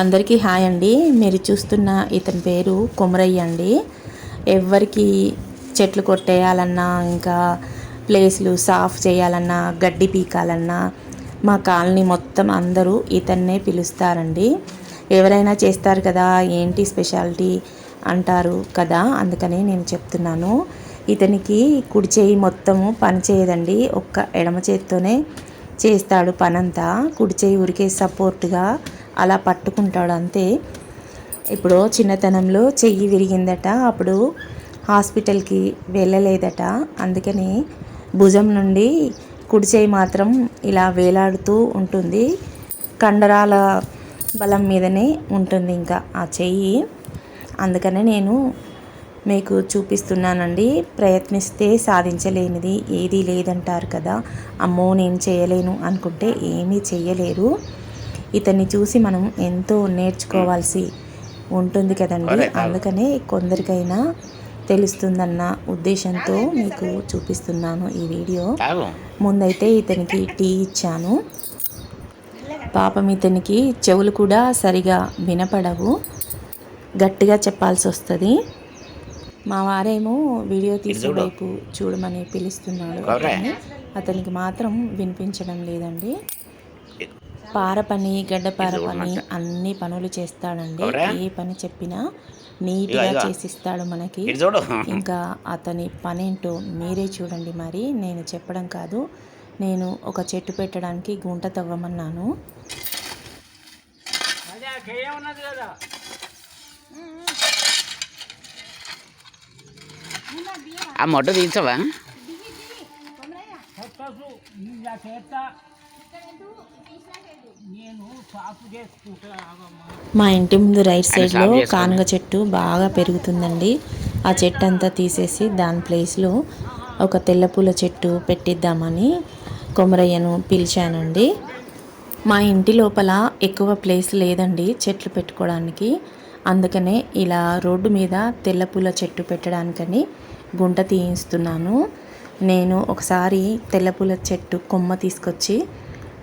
అందరికీ హాయ్ అండి. మీరు చూస్తున్న ఇతని పేరు కుమరయ్య అండి. ఎవరికి చెట్లు కొట్టేయాలన్నా ఇంకా ప్లేస్లు సాఫ్ చేయాలన్నా గడ్డి పీకాలన్నా మా కాలనీ మొత్తం అందరూ ఇతన్నే పిలుస్తారండి. ఎవరైనా చేస్తారు కదా ఏంటి స్పెషాలిటీ అంటారు కదా అందుకని నేను చెప్తున్నాను. ఇతనికి కుడి చేయి మొత్తము పని చేయదండి ఒక్క ఎడమ చేత్తోనే చేస్తాడు పనంతా. కుడి చేయి ఊరికే సపోర్ట్గా అలా పట్టుకుంటాడు అంతే ఇప్పుడు చిన్నతనంలో చెయ్యి విరిగిందట. అప్పుడు హాస్పిటల్కి వెళ్ళలేదట. అందుకని భుజం నుండి కుడి చేయి మాత్రం ఇలా వేలాడుతూ ఉంటుంది. కండరాల బలం మీదనే ఉంటుంది ఇంకా ఆ చెయ్యి. అందుకనే నేను మీకు చూపిస్తున్నానండి. ప్రయత్నిస్తే సాధించలేనిది ఏదీ లేదంటారు కదా. అమ్మో నేను చేయలేను అనుకుంటే ఏమీ చేయలేరు ఇతన్ని చూసి మనం ఎంతో నేర్చుకోవాల్సి ఉంటుంది కదండి. అందుకనే కొందరికైనా తెలుస్తుందన్న ఉద్దేశంతో మీకు చూపిస్తున్నాను ఈ వీడియో. ముందైతే ఇతనికి టీ ఇచ్చాను. పాపం ఇతనికి చెవులు కూడా సరిగా వినపడవు. గట్టిగా చెప్పాల్సి వస్తుంది మా వారేమో వీడియో తీసే వైపు చూడమని పిలుస్తున్నాడు. కానీ అతనికి మాత్రం వినిపించడం లేదండి. పార పని గడ్డపార పని అన్ని పనులు చేస్తాడండి. ఏ పని చెప్పినా నీట్గా చేసిస్తాడు మనకి. ఇంకా అతని పనేంటో మీరే చూడండి మరి. నేను చెప్పడం కాదు. నేను ఒక చెట్టు పెట్టడానికి గుంట తవ్వమన్నాను. ఆ మొట్ట తీర్చవా మా ఇంటి ముందు రైట్ సైడ్లో కానుగ చెట్టు బాగా పెరుగుతుందండి. ఆ చెట్టు అంతా తీసేసి దాని ప్లేస్లో ఒక తెల్ల పూల చెట్టు పెట్టిద్దామని కొమరయ్యను పిలిచానండి. మా ఇంటి లోపల ఎక్కువ ప్లేస్ లేదండి చెట్లు పెట్టుకోవడానికి. అందుకనే ఇలా రోడ్డు మీద తెల్ల పూల చెట్టు పెట్టడానికని గుంట తీయిస్తున్నాను. నేను ఒకసారి తెల్ల పూల చెట్టు కొమ్మ తీసుకొచ్చి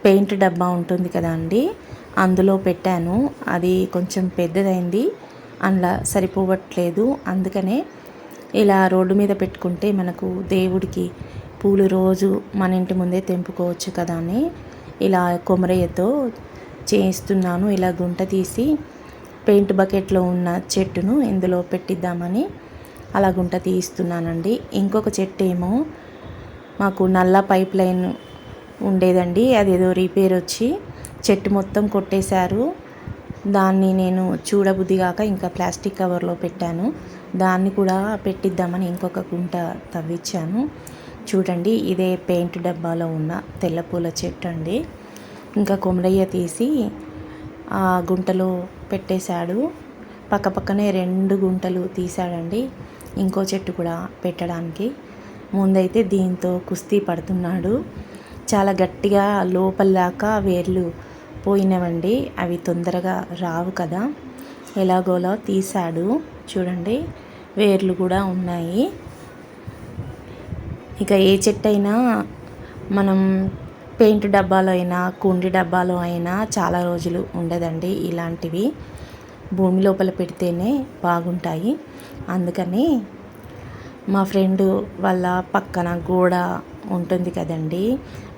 పెయింట్ డబ్బా ఉంటుంది కదా అండి అందులో పెట్టాను. అది కొంచెం పెద్దదైంది అందులో సరిపోవట్లేదు. అందుకనే ఇలా రోడ్డు మీద పెట్టుకుంటే మనకు దేవుడికి పూలు రోజు మన ఇంటి ముందే తెంపుకోవచ్చు కదా అని ఇలా కొమరయ్యతో చేయిస్తున్నాను. ఇలా గుంట తీసి పెయింట్ బకెట్లో ఉన్న చెట్టును ఇందులో పెట్టిద్దామని అలా గుంట తీస్తున్నానండి ఇంకొక చెట్టు ఏమో మాకు నల్ల పైప్ లైన్ ఉండేదండి. అది ఏదో రిపేర్ వచ్చి చెట్టు మొత్తం కొట్టేశారు. దాన్ని నేను చూడబుద్ధి కాక ఇంకా ప్లాస్టిక్ కవర్లో పెట్టాను. దాన్ని కూడా పెట్టిద్దామని ఇంకొక గుంట తవ్వించాను చూడండి ఇదే పెయింట్ డబ్బాలో ఉన్న తెల్ల పూల చెట్టు అండి. ఇంకా కొమరయ్య తీసి ఆ గుంటలో పెట్టేశాడు. పక్కపక్కనే రెండు గుంటలు తీశాడండి. ఇంకో చెట్టు కూడా పెట్టడానికి. ముందైతే దీంతో కుస్తీ పడుతున్నాడు. చాలా గట్టిగా లోపల దాకా వేర్లు పోయినవండి. అవి తొందరగా రావు కదా. ఎలాగోలా తీశాడు. చూడండి వేర్లు కూడా ఉన్నాయి. ఇక ఏ చెట్టు అయినా మనం పెయింట్ డబ్బాలో అయినా కుండి డబ్బాలో అయినా చాలా రోజులు ఉండదండి ఇలాంటివి. భూమి లోపల పెడితేనే బాగుంటాయి. అందుకని మా ఫ్రెండ్ వాళ్ళ పక్కన గోడ ఉంటుంది కదండి.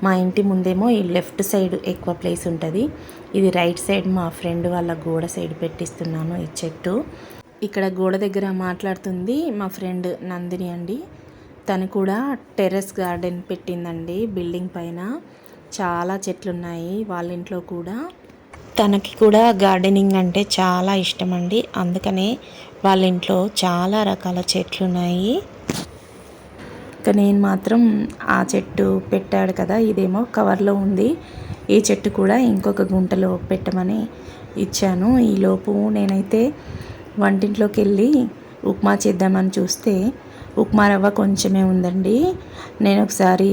మా ఇంటి ముందేమో ఈ లెఫ్ట్ సైడ్ ఎక్కువ ప్లేస్ ఉంటుంది. ఇది రైట్ సైడ్ మా ఫ్రెండ్ వాళ్ళ గోడ సైడ్ పెట్టిస్తున్నాను ఈ చెట్టు. ఇక్కడ గోడ దగ్గర మాట్లాడుతుంది మా ఫ్రెండ్ నందిని అండి. తను కూడా టెర్రస్ గార్డెన్ పెట్టిందండి బిల్డింగ్ పైన. చాలా చెట్లు ఉన్నాయి వాళ్ళ ఇంట్లో కూడా. తనకి కూడా గార్డెనింగ్ అంటే చాలా ఇష్టం అండి అందుకనే వాళ్ళ ఇంట్లో చాలా రకాల చెట్లు ఉన్నాయి ఇక నేను మాత్రం ఆ చెట్టు పెట్టాడు కదా ఇదేమో కవర్లో ఉంది. ఈ చెట్టు కూడా ఇంకొక గుంటలో పెట్టమని ఇచ్చాను. ఈలోపు నేనైతే వంటింట్లోకి వెళ్ళి ఉప్మా చేద్దామని చూస్తే ఉప్మా రవ్వ కొంచెమే ఉందండి. నేను ఒకసారి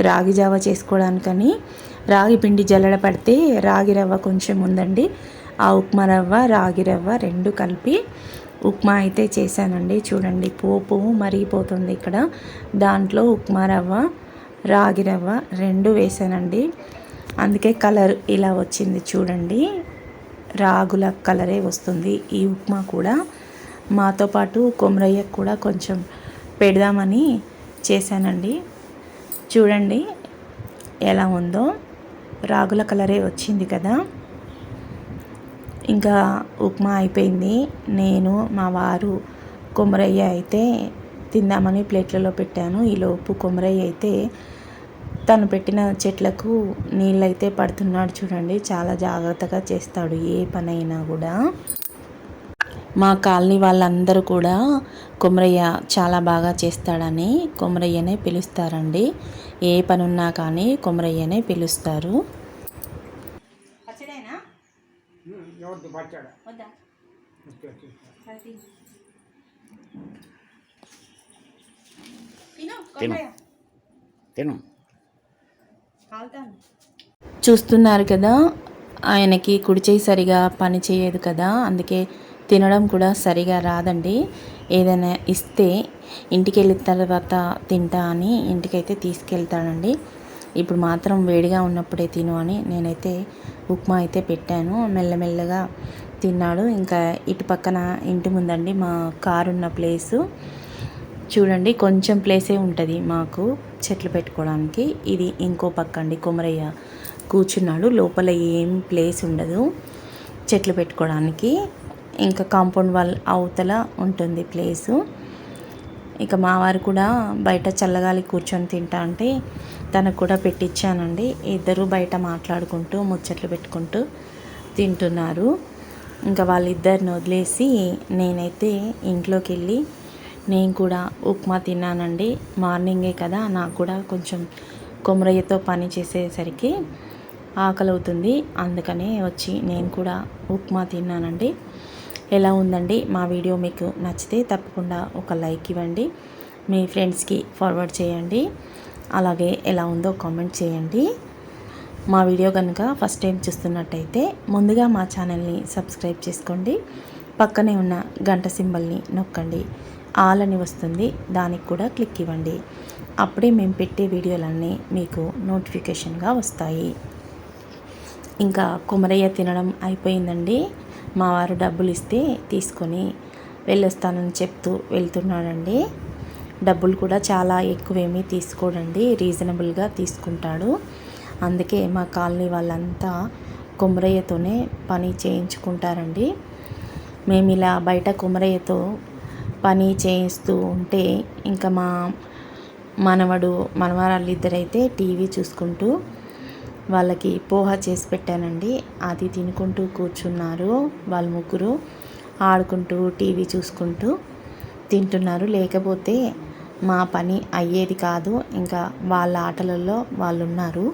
రాగి జావ చేసుకోవడానికని రాగి పిండి జల్లడ పడితే రాగి రవ్వ కొంచెం ఉందండి. ఆ ఉప్మా రవ్వ రాగి రవ్వ రెండు కలిపి ఉప్మా అయితే చేశానండి. చూడండి పోపు మరిగిపోతుంది ఇక్కడ. దాంట్లో ఉప్మా రవ్వ రాగి రవ్వ రెండు వేసానండి. అందుకే కలర్ ఇలా వచ్చింది చూడండి. రాగుల కలరే వస్తుంది ఈ ఉప్మా కూడా. మాతో పాటు కొమరయ్యకు కూడా కొంచెం పెడదామని చేశానండి. చూడండి ఎలా ఉందో. రాగుల కలరే వచ్చింది కదా. ఇంకా ఉప్మా అయిపోయింది. నేను మా వారు కొమరయ్య అయితే తిందామని ప్లేట్లలో పెట్టాను. ఈలోపు కొమరయ్య అయితే తను పెట్టిన చెట్లకు నీళ్ళైతే పడుతున్నాడు చూడండి. చాలా జాగ్రత్తగా చేస్తాడు ఏ పనైనా కూడా. మా కాలనీ వాళ్ళందరూ కూడా కొమరయ్య చాలా బాగా చేస్తాడని కొమరయ్యనే పిలుస్తారండి. ఏ పని ఉన్నా కానీ కొమరయ్యనే పిలుస్తారు. పచ్చడేనా? ఎవరిది పచ్చాడ? వద్దా? తిను. తిను చూస్తున్నారు కదా ఆయనకి కుడి చేయి సరిగా పని చేయదు కదా అందుకే తినడం కూడా సరిగా రాదండి. ఏదైనా ఇస్తే ఇంటికి వెళ్ళిన తర్వాత తింటా అని ఇంటికైతే తీసుకెళ్తాడండి ఇప్పుడు మాత్రం వేడిగా ఉన్నప్పుడే తిను అని నేనైతే ఉప్మా అయితే పెట్టాను. మెల్లమెల్లగా తిన్నాడు. ఇంకా ఇటు పక్కన ఇంటి ముందండి మా కారు ఉన్న ప్లేసు. చూడండి కొంచెం ప్లేసే ఉంటుంది మాకు చెట్లు పెట్టుకోవడానికి. ఇది ఇంకో పక్క అండి కొమరయ్య కూర్చున్నాడు. లోపల ఏం ప్లేస్ ఉండదు చెట్లు పెట్టుకోవడానికి. ఇంకా కాంపౌండ్ వాల్ అవతల ఉంటుంది ప్లేసు. ఇక మా వారు కూడా బయట చల్లగాలి కూర్చొని తింటా అంటే తనకు కూడా పెట్టించానండి ఇద్దరు బయట మాట్లాడుకుంటూ ముచ్చట్లు పెట్టుకుంటూ తింటున్నారు. ఇంకా వాళ్ళిద్దరిని వదిలేసి నేనైతే ఇంట్లోకి వెళ్ళి నేను కూడా ఉప్మా తిన్నానండి. మార్నింగే కదా నాకు కూడా కొంచెం కొమరయ్యతో పని చేసేసరికి ఆకలి అవుతుంది అందుకనే వచ్చి నేను కూడా ఉప్మా తిన్నానండి. ఎలా ఉందండి మా వీడియో మీకు నచ్చితే తప్పకుండా ఒక లైక్ ఇవ్వండి. మీ ఫ్రెండ్స్కి ఫార్వర్డ్ చేయండి. అలాగే ఎలా ఉందో కామెంట్ చేయండి. మా వీడియో కనుక ఫస్ట్ టైం చూస్తున్నట్టయితే ముందుగా మా ఛానల్ని సబ్స్క్రైబ్ చేసుకోండి. పక్కనే ఉన్న గంట సింబల్ని నొక్కండి. ఆల్ అని వస్తుంది దానికి కూడా క్లిక్ ఇవ్వండి. అప్పుడే మేము పెట్టే వీడియోలన్నీ మీకు నోటిఫికేషన్గా వస్తాయి. ఇంకా కుమరయ్య తినడం అయిపోయిందండి. మా వారు డబ్బులు ఇస్తే తీసుకొని వెళ్ళొస్తానని చెప్తూ వెళ్తున్నాడండి. డబ్బులు కూడా చాలా ఎక్కువేమీ తీసుకోడండి రీజనబుల్గా తీసుకుంటాడు. అందుకే మా కాలనీ వాళ్ళంతా కుమరయ్యతోనే పని చేయించుకుంటారండి. మేము ఇలా బయట కుమరయ్యతో పని చేయిస్తూ ఉంటే ఇంకా మా మనవడు మనవరాళ్ళు ఇద్దరైతే టీవీ చూసుకుంటూ వాళ్ళకి పోహ చేసి పెట్టానండి. అది తినుకుంటూ కూర్చున్నారు వాళ్ళ ముగ్గురు. ఆడుకుంటూ టీవీ చూసుకుంటూ తింటున్నారు. లేకపోతే మా పని అయ్యేది కాదు. ఇంకా వాళ్ళ ఆటలలో వాళ్ళు ఉన్నారు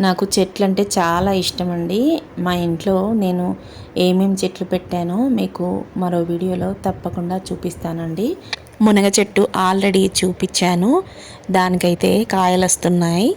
నాకు చెట్లు అంటే చాలా ఇష్టం అండి మా ఇంట్లో నేను ఏమేమి చెట్లు పెట్టానో మీకు మరో వీడియోలో తప్పకుండా చూపిస్తానండి. మునగ చెట్టు ఆల్రెడీ చూపించాను. దానికైతే కాయలు వస్తున్నాయి